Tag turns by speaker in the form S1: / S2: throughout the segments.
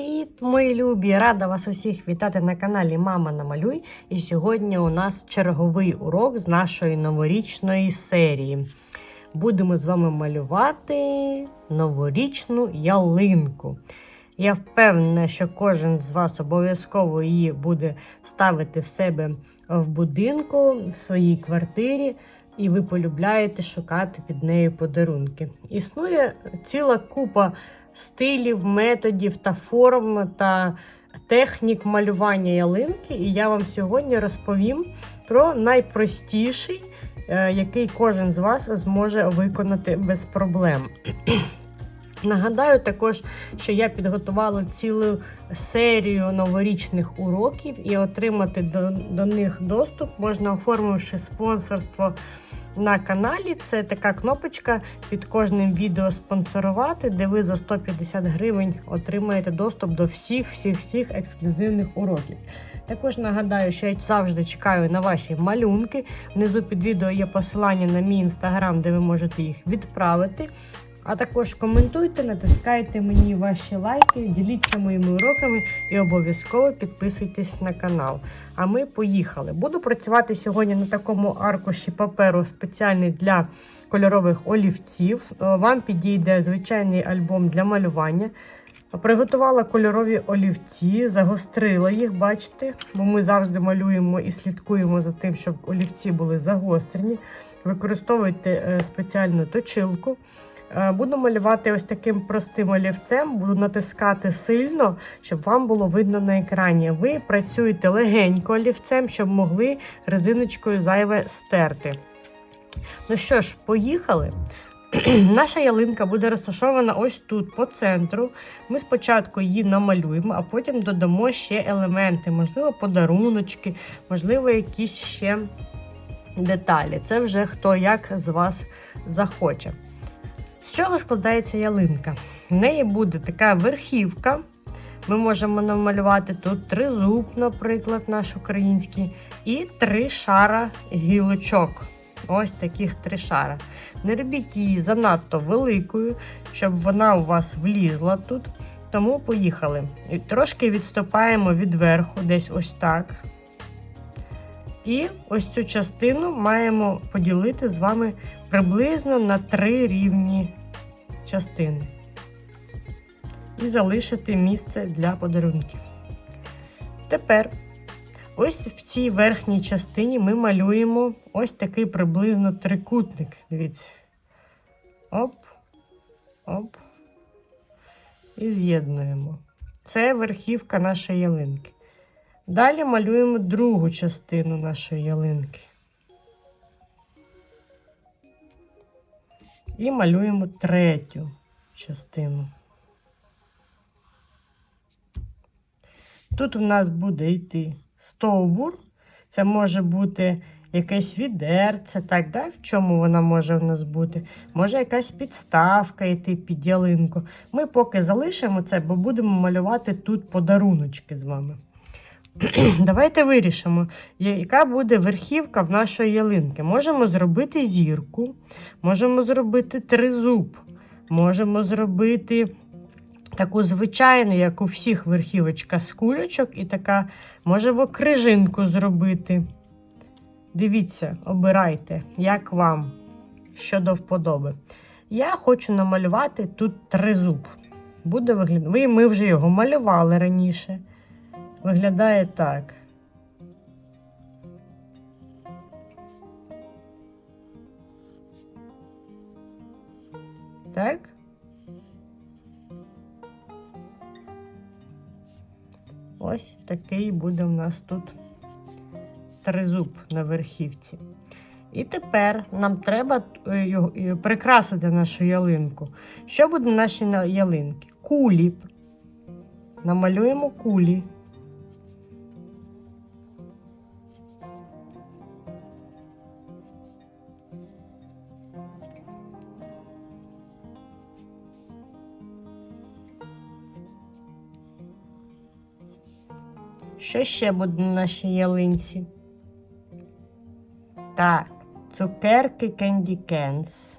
S1: Привіт, мої любі! Рада вас усіх вітати на каналі Мама Намалюй. І сьогодні у нас черговий урок з нашої новорічної серії. Будемо з вами малювати новорічну ялинку. Я впевнена, що кожен з вас обов'язково її буде ставити в себе в будинку, в своїй квартирі, і ви полюбляєте шукати під нею подарунки. Існує ціла купа стилів, методів та форм та технік малювання ялинки. І я вам сьогодні розповім про найпростіший, е, який кожен з вас зможе виконати без проблем. Нагадаю також, що я підготувала цілу серію новорічних уроків, і отримати до, до них доступ можна, оформивши спонсорство на каналі. Це така кнопочка під кожним відео спонсорувати, де ви за 150 гривень отримаєте доступ до всіх, всіх, всіх ексклюзивних уроків. Також нагадаю, що я завжди чекаю на ваші малюнки. Внизу під відео є посилання на мій інстаграм, де ви можете їх відправити. А також коментуйте, натискайте мені ваші лайки, діліться моїми уроками і обов'язково підписуйтесь на канал. А ми поїхали. Буду працювати сьогодні на такому аркуші паперу спеціальний для кольорових олівців. Е, Вам підійде звичайний альбом для малювання. Приготувала кольорові олівці, загострила їх, бачите, бо ми завжди малюємо і слідкуємо за тим, щоб олівці були загострені. Використовуйте е, спеціальну точилку. Е, Буду малювати ось таким простим олівцем, буду натискати сильно, щоб вам було видно на екрані. Ви працюєте легенько олівцем, щоб могли резиночкою зайве стерти. Ну що ж, поїхали. Наша ялинка буде розташована ось тут, по центру. Ми спочатку її намалюємо, а потім додамо ще елементи, можливо, подаруночки, можливо, якісь ще деталі. Це вже хто як з вас захоче. З чого складається ялинка? В неї буде така верхівка. Ми можемо намалювати тут тризуб, наприклад, наш український, і три шара гілочок. Ось таких три шара. Не робіть її занадто великою, щоб вона у вас влізла тут. Тому поїхали. І Трошки відступаємо від верху, десь ось так. І ось цю частину маємо поділити з вами приблизно на три рівні частини. І залишити місце для подарунків. Тепер, ось в цій верхній частині ми малюємо ось такий приблизно трикутник. Дивіться. Оп, оп. І з'єднуємо. Це верхівка нашої ялинки. Далі малюємо другу частину нашої ялинки. І малюємо третю частину. Тут у нас буде йти стовбур. Це може бути якесь відерце, так, да? в чому вона може у нас бути? Може якась підставка йти під ялинку. Ми поки залишимо це, бо будемо малювати тут подаруночки з вами. Давайте вирішимо, яка буде верхівка в нашої ялинки. Можемо зробити зірку, можемо зробити тризуб, можемо зробити таку звичайну, як у всіх верхівочка з кулючок, і така можемо крижинку зробити. Дивіться, обирайте, як вам щодо вподоби. Я хочу намалювати тут тризуб. Буде виглядати. Ми вже його малювали раніше. Виглядає так. Так? Ось такий буде в нас тут тризуб на верхівці. І тепер нам треба е, е, прикрасити нашу ялинку. Що буде на нашій на- ялинки? Кулі. Намалюємо кулі. що ще буде на нашій ялинці? Так, цукерки Candy Cans.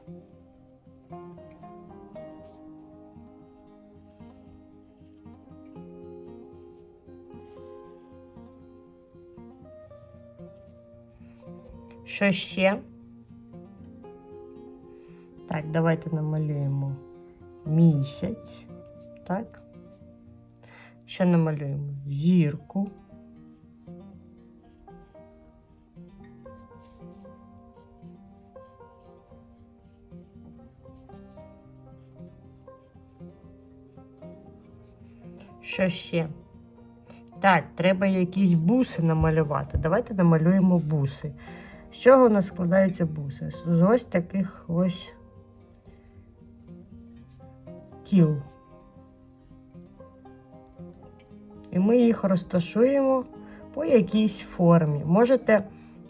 S1: Що ще? Так, давайте намалюємо місяць. Так. Що намалюємо? Зірку. Що ще? Так, треба якісь буси намалювати. Давайте намалюємо буси. З чого у нас складаються буси? З ось таких ось кіл. Ми їх розташуємо по якійсь формі. Можете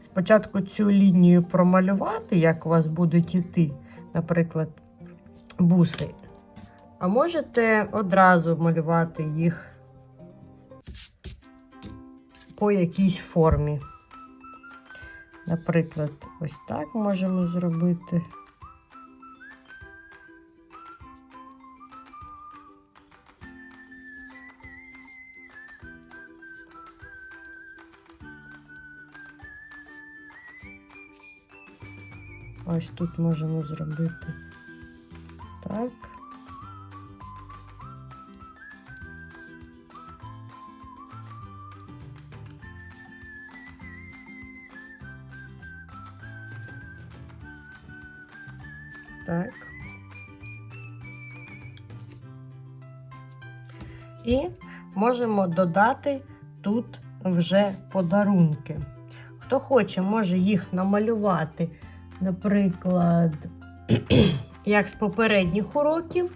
S1: спочатку цю лінію промалювати, як у вас будуть іти, наприклад, буси. А можете одразу малювати їх по якійсь формі. Наприклад, ось так можемо зробити. Ось тут можемо зробити так. Так. І можемо додати тут вже подарунки. Хто хоче, може їх намалювати, наприклад, як з попередніх уроків,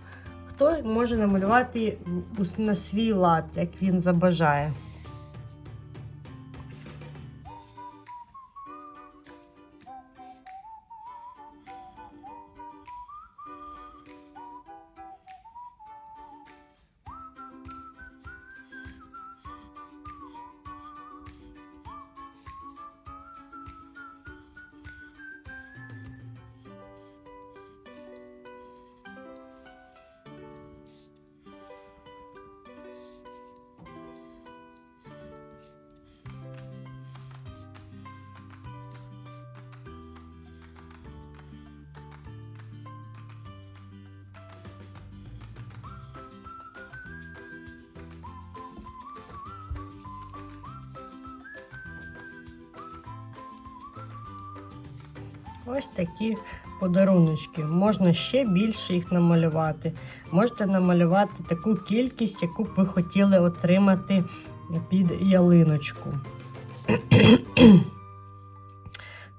S1: хто може намалювати на свій лад, як він забажає. Ось такі подаруночки. Можна ще більше їх намалювати. Можете намалювати таку кількість, яку б ви хотіли отримати під ялиночку.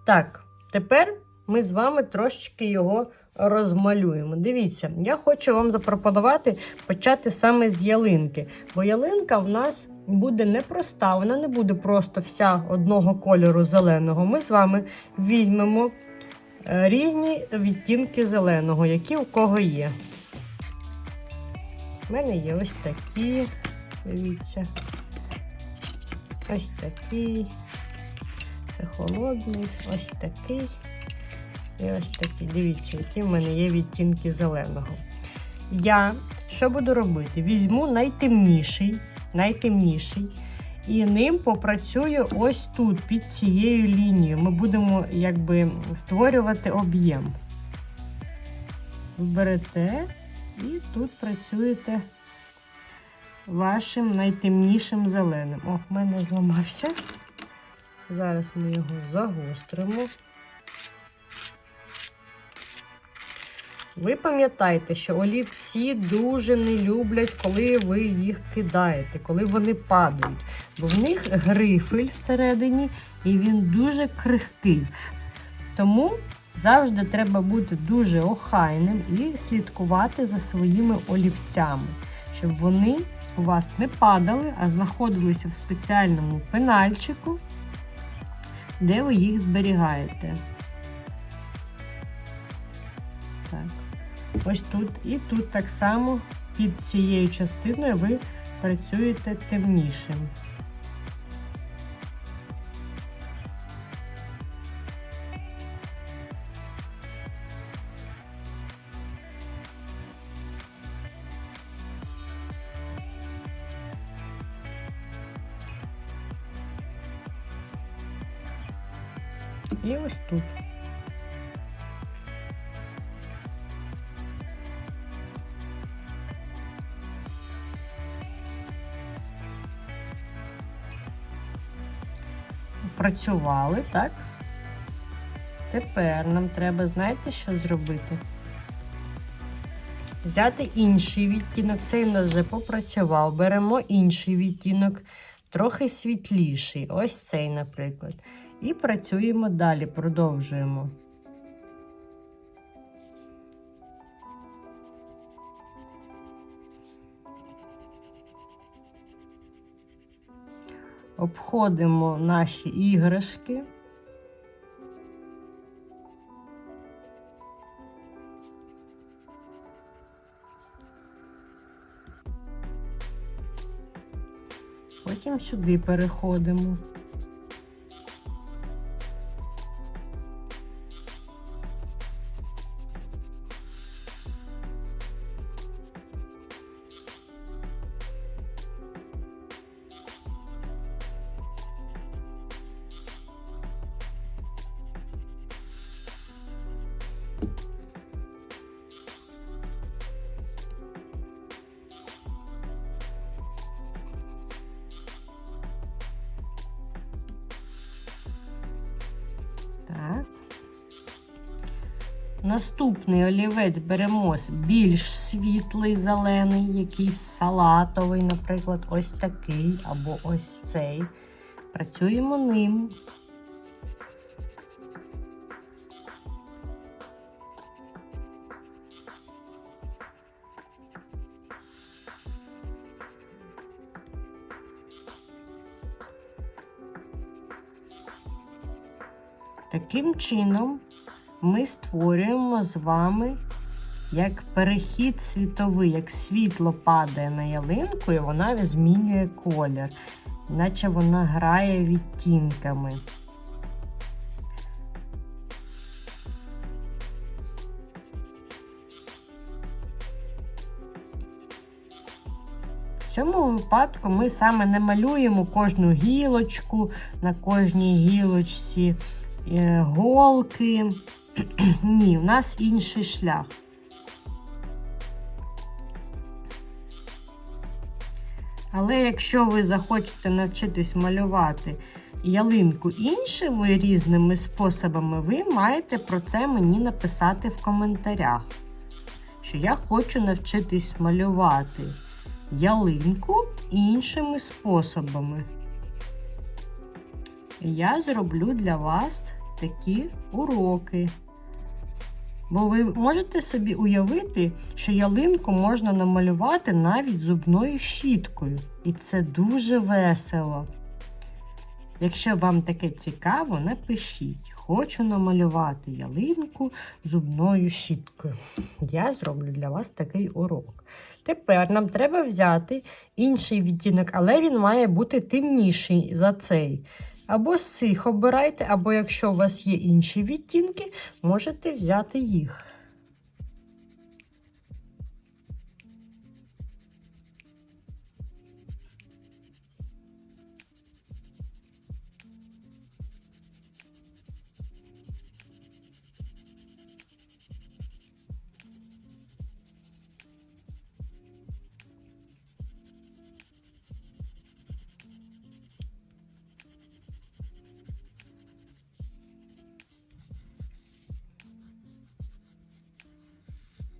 S1: так, тепер ми з вами трошечки його розмалюємо. Дивіться, я хочу вам запропонувати почати саме з ялинки. Бо ялинка в нас буде непроста, вона не буде просто вся одного кольору зеленого. Ми з вами візьмемо різні відтінки зеленого, які у кого є. У мене є ось такі, дивіться. Ось такий. Це холодний, ось такий. І ось такі. Dивіться, які в мене є відтінки зеленого. Я що буду робити? Візьму найтемніший, найтемніший, і ним попрацюю ось тут, під цією лінією. Ми будемо якби створювати об'єм. Берете і тут працюєте вашим найтемнішим зеленим. О, в мене зламався. Зараз ми його загостримо. Ви пам'ятайте, що олівці дуже не люблять, коли ви їх кидаєте, коли вони падають. Бо в них грифель всередині і він дуже крихкий. Тому завжди треба бути дуже охайним і слідкувати за своїми олівцями, щоб вони у вас не падали, а знаходилися в спеціальному пенальчику, де ви їх зберігаєте. Ось тут і тут так само під цією частиною ви працюєте темнішим. І ось тут. Працювали, так? Тепер нам треба, знаєте, що зробити? Взяти інший відтінок, цей у нас вже попрацював. Беремо інший відтінок, трохи світліший. Ось цей, наприклад. І працюємо далі, продовжуємо. Обходимо наші іграшки. Потім сюди переходимо. Так. Наступний олівець беремо більш світлий зелений, якийсь салатовий, наприклад, ось такий або ось цей. Працюємо ним. Таким чином ми створюємо з вами як перехід світовий, як світло падає на ялинку, і вона змінює колір, наче вона грає відтінками. В цьому випадку ми саме не малюємо кожну гілочку на кожній гілочці голки. Ні, у нас інший шлях. Але якщо ви захочете навчитись малювати ялинку іншими різними способами, ви маєте про це мені написати в коментарях. Що я хочу навчитись малювати ялинку іншими способами. Я зроблю для вас такі уроки. Бо ви можете собі уявити, що ялинку можна намалювати навіть зубною щіткою. І це дуже весело. Якщо вам таке цікаво, напишіть. Хочу намалювати ялинку зубною щіткою. Я зроблю для вас такий урок. Тепер нам треба взяти інший відтінок, але він має бути темніший за цей. Або з цих обирайте, або якщо у вас є інші відтінки, можете взяти їх.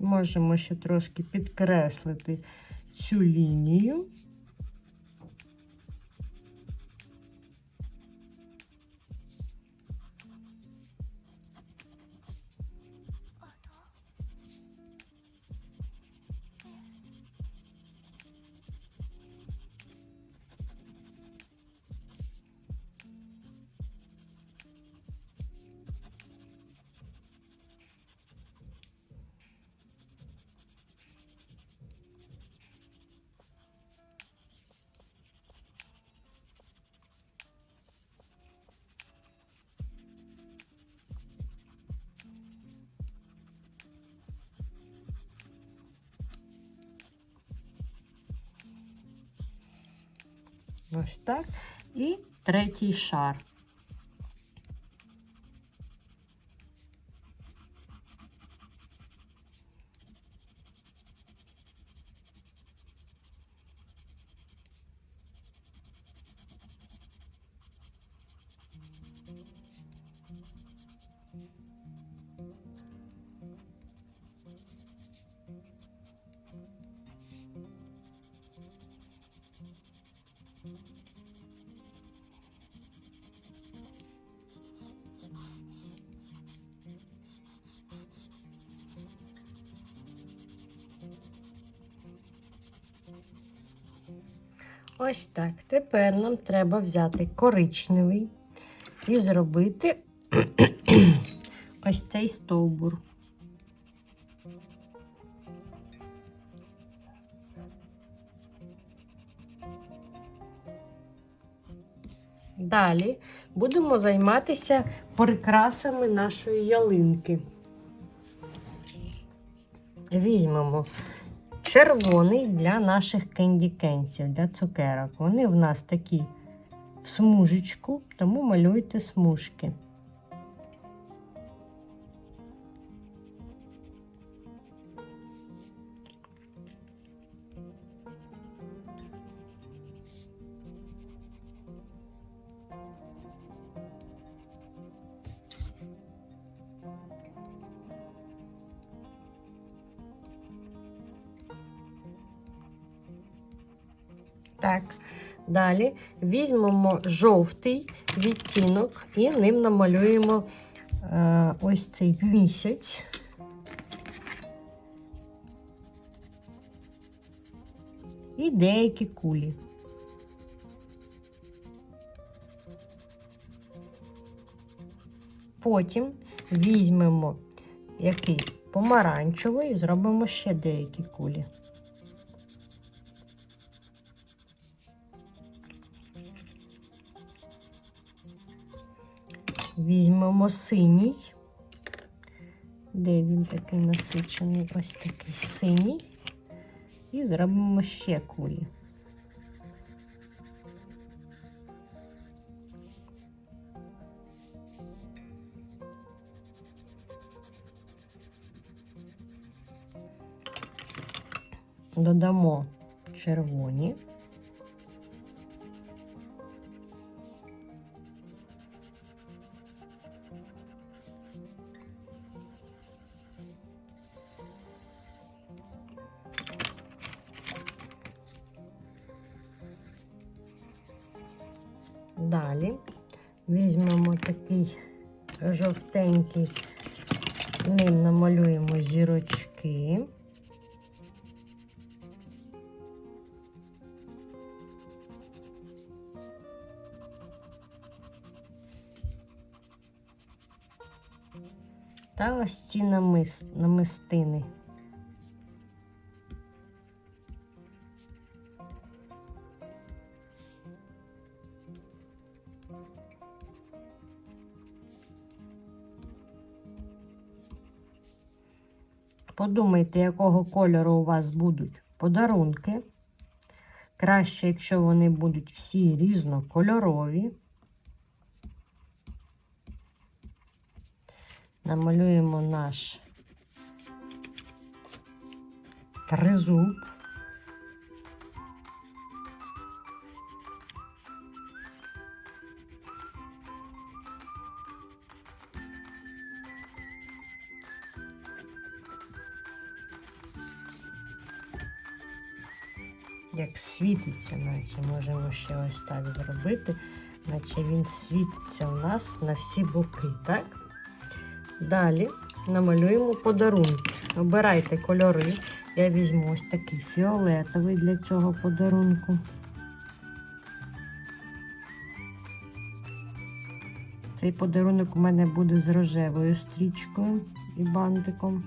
S1: Можемо ще трошки підкреслити цю лінію. Ось так. І третій шар. Ось так. Тепер нам треба взяти коричневий і зробити ось цей стовбур. Далі будемо займатися прикрасами нашої ялинки. Візьмемо червоний для наших кенді-кенсів, для цукерок. Вони в нас такі в смужечку, тому малюйте смужки. Так, далі візьмемо жовтий відтінок і ним намалюємо е, ось цей місяць. І деякі кулі. Потім візьмемо який помаранчевий і зробимо ще деякі кулі. Візьмемо синій. Де він такий насичений? Ось такий синій. І зробимо ще кулі. Додамо червоні. Далі візьмемо такий жовтенький, ним намалюємо зірочки. Та ось ці намис, намистини. Подумайте, якого кольору у вас будуть подарунки. Краще, якщо вони будуть всі різнокольорові. Намалюємо наш тризуб. Світиться, наче можемо ще ось так зробити, наче він світиться у нас на всі боки, так? Далі намалюємо подарунки. Обирайте кольори. Я візьму ось такий фіолетовий для цього подарунку. Цей подарунок у мене буде з рожевою стрічкою і бантиком.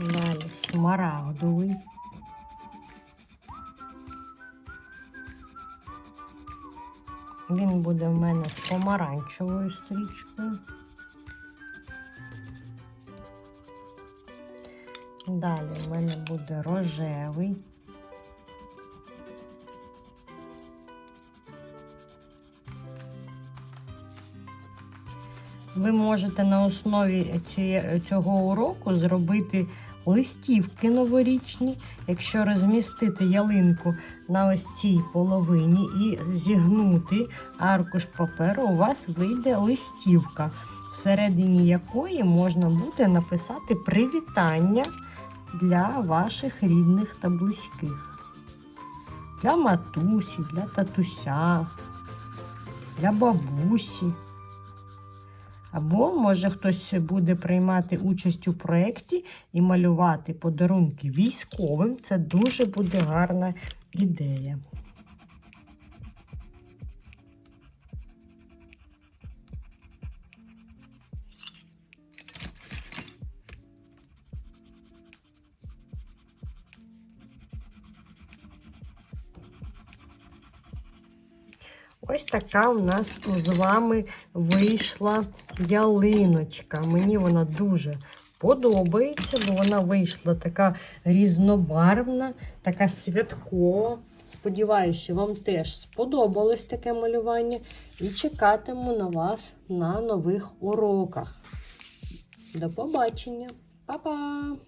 S1: Далі смарагдовий. Він буде в мене з помаранчевою стрічкою. Далі в мене буде рожевий. Ви можете на основі цього уроку зробити листівки новорічні, якщо розмістити ялинку на ось цій половині і зігнути аркуш паперу, у вас вийде листівка. всередині якої можна буде написати привітання для ваших рідних та близьких. Для матусі, для татуся, для бабусі. Або, може, хтось буде приймати участь у проєкті і малювати подарунки військовим. Це дуже буде гарна ідея. Ось така у нас з вами вийшла ялиночка. Мені вона дуже подобається, бо вона вийшла така різнобарвна, така святкова. Сподіваюся, що вам теж сподобалось таке малювання. І чекатиму на вас на нових уроках. До побачення! Па-па!